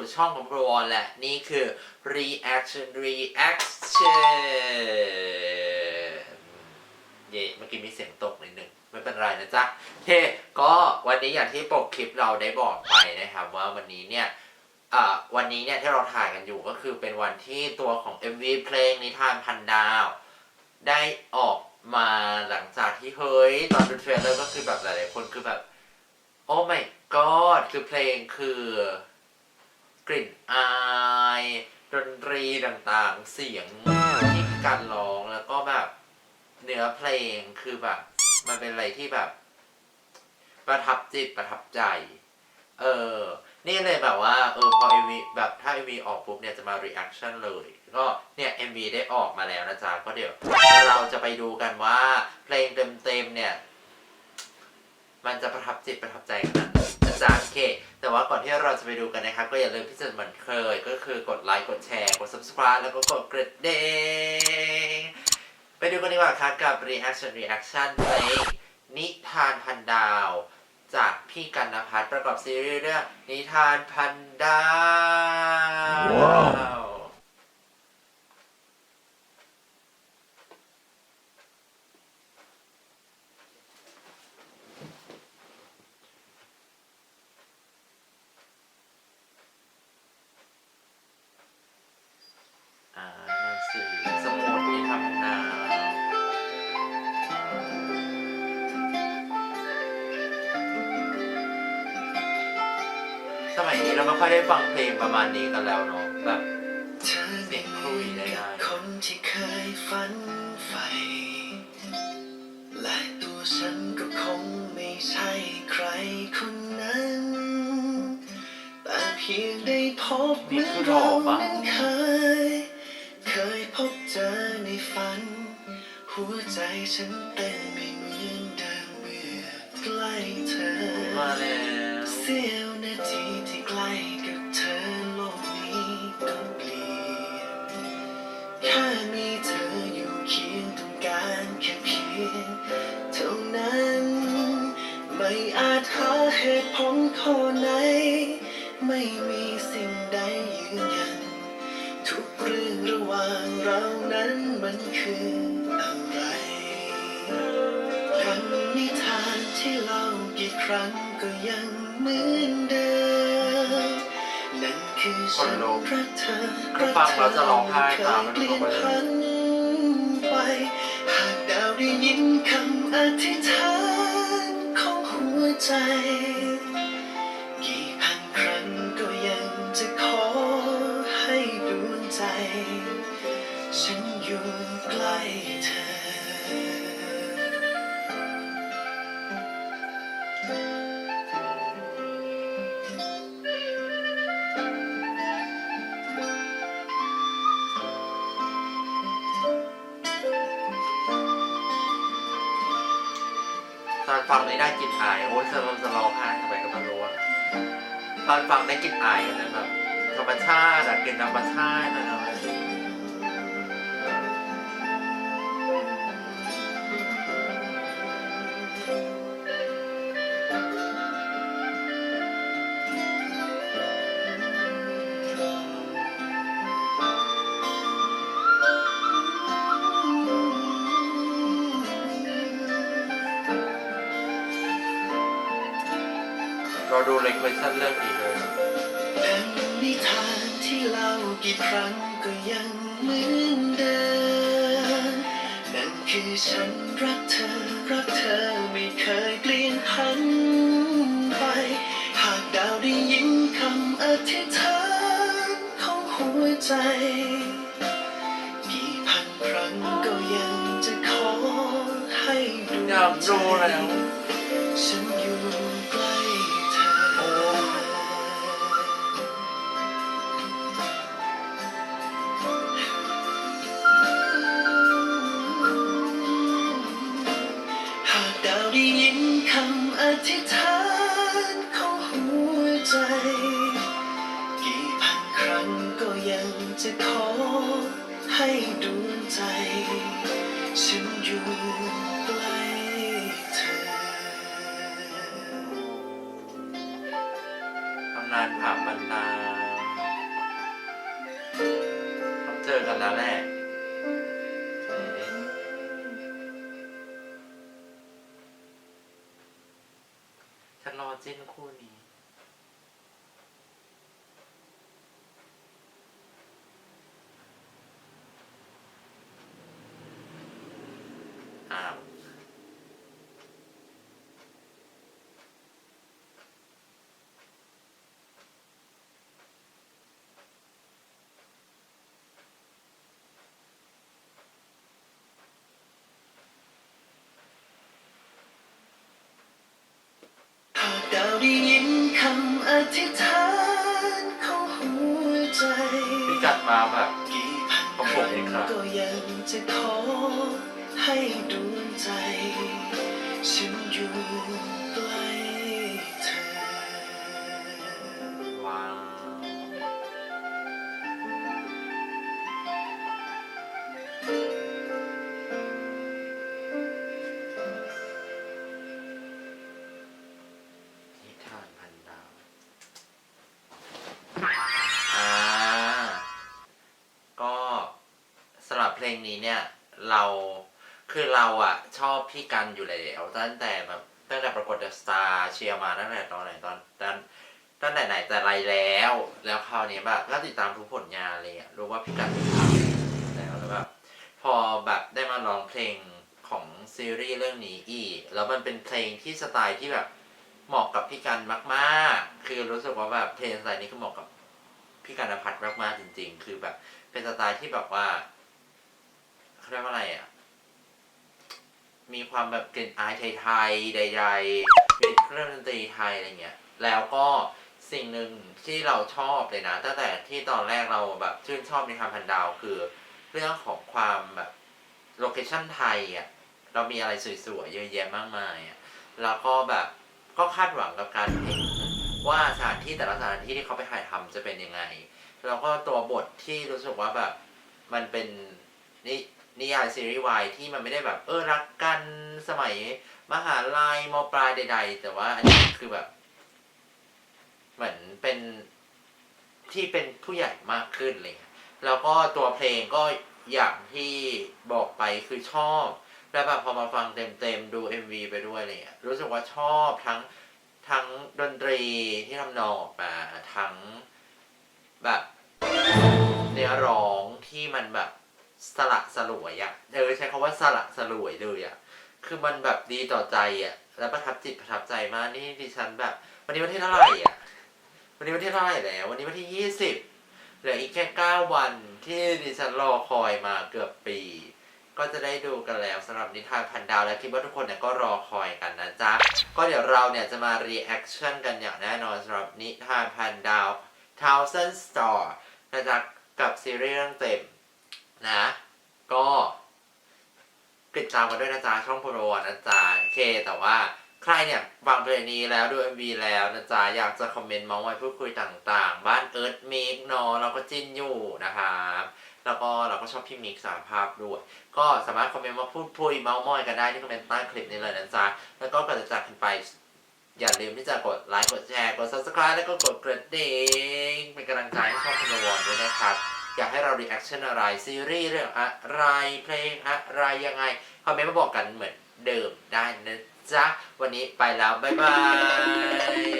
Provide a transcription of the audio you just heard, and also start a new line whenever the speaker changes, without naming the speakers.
สู่ช่องของโปรวอนแหละ นี่คือ reaction reaction เย่เมื่อกี้มีเสียงตกนิดนึงไม่เป็นไรนะจ๊ะโอเคก็วันนี้อย่างที่ปกคลิปเราได้บอกไปนะครับ ว่าวันนี้เนี่ยวันนี้เนี่ยที่เราถ่ายกันอยู่ก็คือเป็นวันที่ตัวของ MV เพลงนิทานพันดาว ได้ออกมาหลังจากที่เฮ้ย ตอนดูเทรลเลอร์ก็คือแบบหลายๆคนคือแบบ โอ้ my god คือเพลงคือ ลิ่นอายดนตรีต่างๆ เสียงที่การร้องแล้วก็แบบเนื้อเพลงคือแบบ มันเป็นอะไรที่แบบ ประทับจิตประทับใจ เออ นี่เลยแบบว่า เออพอ MV แบบถ้า MV ออกปุ๊บเนี่ยจะมา reaction เลย ก็เนี่ย MV ได้ออกมาแล้วนะจ๊ะ ก็เดี๋ยว เราจะไปดูกันว่า เพลงเต็มๆเนี่ย มันจะประทับจิตประทับใจ แต่ว่าก่อนที่เราจะไปดูกันนะครับ ก็อย่าลืมที่จะเหมือนเคย ก็คือกดไลค์กดแชร์กด subscribe แล้วก็กดกระดิ่งไปดูกันดีกว่าครับกับ reaction reaction เพลงนิทานพันดาว จากพี่กันนภัทรประกอบซีรีส์เรื่องนิทานพันดาว ค่อยได้ฟังเพลงประมาณนี้กันแล้วเนาะแบบ
เธอ
เสียงคลุยได้ได้
คนที่เคยฝันใฝ่และตัวฉันก็คงไม่ใช่ใครคนนั้น แต่เพียงได้พบเหมือนเรานั้นเคย เคยพบเจอในฝัน หัวใจฉันเต้นไม่เหมือนเดิมเมื่อใกล้เธอ
มาแล้ว
เสี้ย เหตุผลข้อไหน ไม่มีสิ่งใดยืนยัน ทุกเรื่องระหว่างเรานั้นมันคืออะไรดังนิทานที่เล่ากี่ครั้งก็ยังเหมือนเดิมนั่นคือฉันรักเธอ
คือฟังแล้วจะร้องไห้ตามไม่
เป
รู้
ลี่ย
ทำ
น
ไม
พันไป หากดาวได้ยินคำอธิษฐานของหัว ใจ กี่พันครั้งก็ยังจะขอให้ดวงใจ ฉันอยู่ใกล้เธอ
ตอนฟังได้ได้กลิ่นอายโอ้ยสลาจะร้องไห้ทำไมก็มารู้อะตอนฟังได้กลิ่นอายกันะแบบธรรมชาติอะกลิ่นธรรมชาตินะเนาะ เราดูเลยค u e s t i o n เรื่องนี้เลย
ดังนิทานที่เล่ากี่ครั้งก็ยังเหมือนเดิมนั่นคือฉันรักเธอ รักเธอไม่เคยเปลี่ยนพันไป หากดาวได้ยินคำอธิษฐานของหัวใจกี่พันครั้งก็ยังจะขอให้ดวง
อยากดูแล้ว
ฉันอยู่ใก ธิษฐานของหัวใจ กี่พันครั้งก็ยังจะขอให้ดวงใจ ฉันอยู่ใกล้เธอ
ทำนาานผักบันดาต้องเจอกันแล้วแหละ ฉันรอจิ้นคู่นี้
ดาวได้ยินคำอธิษฐานของหัวใจ
พี่กัดมาแบบ
กี่พัน
ของ
ค
ผม
รั้ง
เองครับ
ก็ยังจะขอให้ดวงใจฉันอยู่ใกล้ เนี้
เนี่ยเราคือเราอะชอบพี่กันอยู่แล้วตั้งแต่แบบตั้งแต่ประกวดเดอะสตาร์เชียร์มาตั้งแต่ตอนไหนตอนตอนตั้งแต่ไหนแต่ไรแล้ว แล้วคราวนี้แบบก็ติดตามทุกผลงานเลยอะรู้ว่าพี่กันเป็นใครแล้วแล้วแบบพอแบบได้มาร้องเพลงของซีรีส์เรื่องนี้อีก แล้วมันเป็นเพลงที่สไตล์ที่แบบเหมาะกับพี่กันมากๆ คือรู้สึกว่าแบบเพลงสไตล์นี้คือเหมาะกับพี่กันนภัทรมากๆจริง ๆ คือแบบเป็นสไตล์ที่แบบว่า เรียกว่าอะไรอะ มีความแบบกลิ่นอายไทยๆใดๆมีเครื่องดนตรีไทยอะไรเงี้ย แล้วก็สิ่งหนึ่งที่เราชอบเลยนะ ตั้งแต่ที่ตอนแรกเราแบบชื่นชอบในทางพันดาวคือ เรื่องของความแบบโลเคชั่นไทยอะ เรามีอะไรสวยๆเยอะแยะมากมายอะ แล้วก็แบบก็คาดหวังกับการเห็นว่าสถานที่แต่ละสถานที่ที่เขาไปถ่ายทำจะเป็นยังไง แล้วก็ตัวบทที่รู้สึกว่าแบบมันเป็นนิ นิยายซีรีส์วายที่มันไม่ได้แบบ เออรักกันสมัยมหาลัยมปลายใด ๆ แต่ว่าอันนี้คือแบบ เหมือนเป็นที่เป็นผู้ใหญ่มากขึ้นเลยแล้วก็ตัวเพลงก็อย่างที่บอกไปคือชอบ แล้วแบบพอมาฟังเต็มๆดู MV ไปด้วยอะไรเงี้ยรู้สึกว่าชอบทั้งทั้งดนตรีที่ทำนองออกมาทั้งแบบเนื้อร้องที่มันแบบ สละสลวยอะ่ะเออใช้คาว่าสละสลวยเลยอะ่ะ คือมันแบบดีต่อใจอะ่ะ แล้วประทับจิตประทับใจมากนี่ดิฉันแบบ วันนี้วันที่เท่าไหร่อะ วันนี้วันที่เท่าไหร่แล้ว วันนี้วันที่ยี่สิบเหลืออีกแค่เก้าวันที่ดิฉันรอคอยมาเกือบปี ก็จะได้ดูกันแล้วสำหรับนิทานพันดาวและคิดว่าทุกคนเนี่ยก็รอคอยกันนะจ๊ะ ก็เดี๋ยวเราเนี่ยจะมารีแอคชั่นกันอย่างแน่นอนสำหรับนิทานพันดาว Thousand Star นะจ๊ะกับซีรีส์เรื่องเต็ม นะ ก็ติดตามกันด้วยนะจ๊ะช่องโปรวนะจ๊ะโอเค แต่ว่าใครเนี่ยฟังเพลงนี้แล้วดู MV แล้วนะจ๊ะอยากจะคอมเมนต์มาส์ไว้พูดคุยต่างๆ บ้านเอิร์ธมิกเนาะเราก็จิ้นอยู่นะครับแล้วก็เราก็ชอบพี่มิกสารภาพด้วย ก็สามารถคอมเมนต์มาพูดคุยเมาส์มอยกันได้ที่คอมเมนต์ใต้คลิปนี้เลยนะจ๊ะแล้วก็ก่อนจะจากกันไป อย่าลืมที่จะกดไลค์กดแชร์กด subscribe แล้วก็กดกระดิ่งเป็นกำลังใจให้ช่องพนวอนด้วยนะครับ อยากให้เรารีแอคชั่นอะไร ซีรีส์เรื่องอะไร เพลงอะไรยังไง คอมเมนต์มาบอกกันเหมือนเดิมได้นะจ๊ะ วันนี้ไปแล้ว บ๊ายบาย